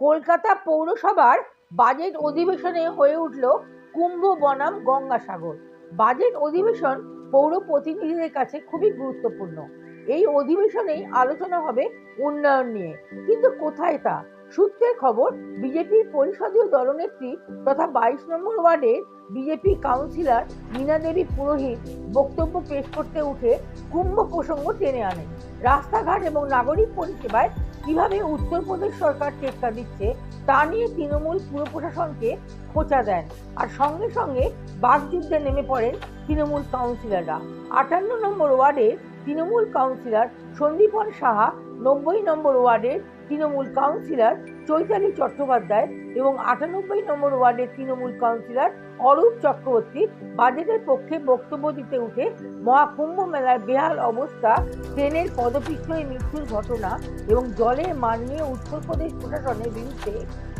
কলকাতা পৌরসভার বাজেট অধিবেশনে হয়ে উঠল কুম্ভ বনাম গঙ্গাসাগর। বাজেট অধিবেশন পৌর প্রতিনিধিদের কাছে খুবই গুরুত্বপূর্ণ। এই অধিবেশনেই আলোচনা হবে উন্নয়ন নিয়ে। কিন্তু কোথায় তা? সূত্রের খবর বিজেপির পরিষদীয় দলনেত্রী তথা বাইশ নম্বর ওয়ার্ডের বিজেপি কাউন্সিলর মীনা দেবী পুরোহিত বক্তব্য পেশ করতে উঠে কুম্ভ প্রসঙ্গ টেনে আনে রাস্তাঘাট এবং নাগরিক পরিষেবায় কীভাবে উত্তরপ্রদেশ সরকার টেক্কা দিচ্ছে, তা নিয়ে তৃণমূল পুর প্রশাসনকে খোঁচা দেন। আর সঙ্গে সঙ্গে বাকযুদ্ধে নেমে পড়েন তৃণমূল কাউন্সিলররা। আটান্ন নম্বর ওয়ার্ডের তৃণমূল কাউন্সিলর সন্দীপন সাহা নব্বই নম্বর ওয়ার্ডের তৃণমূল কাউন্সিলর চৈতালি চট্টোপাধ্যায় এবং আটানব্বই নম্বর ওয়ার্ডের তৃণমূল কাউন্সিলর অরূপ চক্রবর্তী বাজেটের পক্ষে বক্তব্য দিতে উঠে মহাকুম্ভ মেলার বেহাল অবস্থা, ট্রেনের পদপিষ্ট মৃত্যুর ঘটনা এবং জলের মান নিয়ে উত্তরপ্রদেশ প্রশাসনের বিরুদ্ধে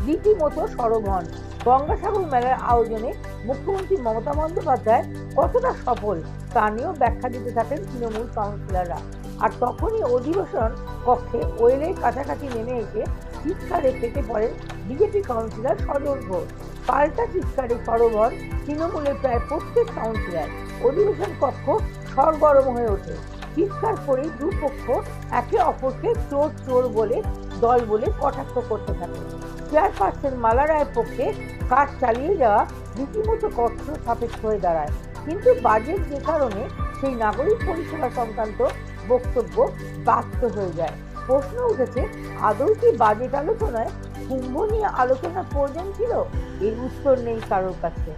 রীতিমতো সরব হন। গঙ্গাসাগর মেলার আয়োজনে মুখ্যমন্ত্রী মমতা বন্দ্যোপাধ্যায় কতটা সফল তা নিয়েও ব্যাখ্যা দিতে থাকেন তৃণমূল কাউন্সিলররা। আর তখনই অধিবেশন কক্ষে ওয়েলের কাছাকাছি নেমে এসে চিৎকারে ফেটে পড়েন বিজেপি কাউন্সিলর সজল ঘোষ। পাল্টা চিৎকারে সরব হন তৃণমূলের প্রায় প্রত্যেক কাউন্সিলর অধিবেশন কক্ষ সরগরম হয়ে ওঠে। চিৎকার করে দুপক্ষ একে অপরকে চোর চোর বলে, দল বলে কটাক্ষ করতে থাকে। চেয়ারপারসন মালা রায়ের পক্ষে কাজ চালিয়ে যাওয়া রীতিমতো কষ্ট সাপেক্ষ হয়ে দাঁড়ায়। কিন্তু বাজেট যে কারণে সেই নাগরিক পরিষেবা সংক্রান্ত বক্তব্য বাধ্য হয়ে যায়। প্রশ্ন উঠেছে, আদৌ কি বাজেট আলোচনায় কুম্ভ নিয়ে আলোচনা প্রয়োজন ছিল? এর উত্তর নেই কারোর কাছে।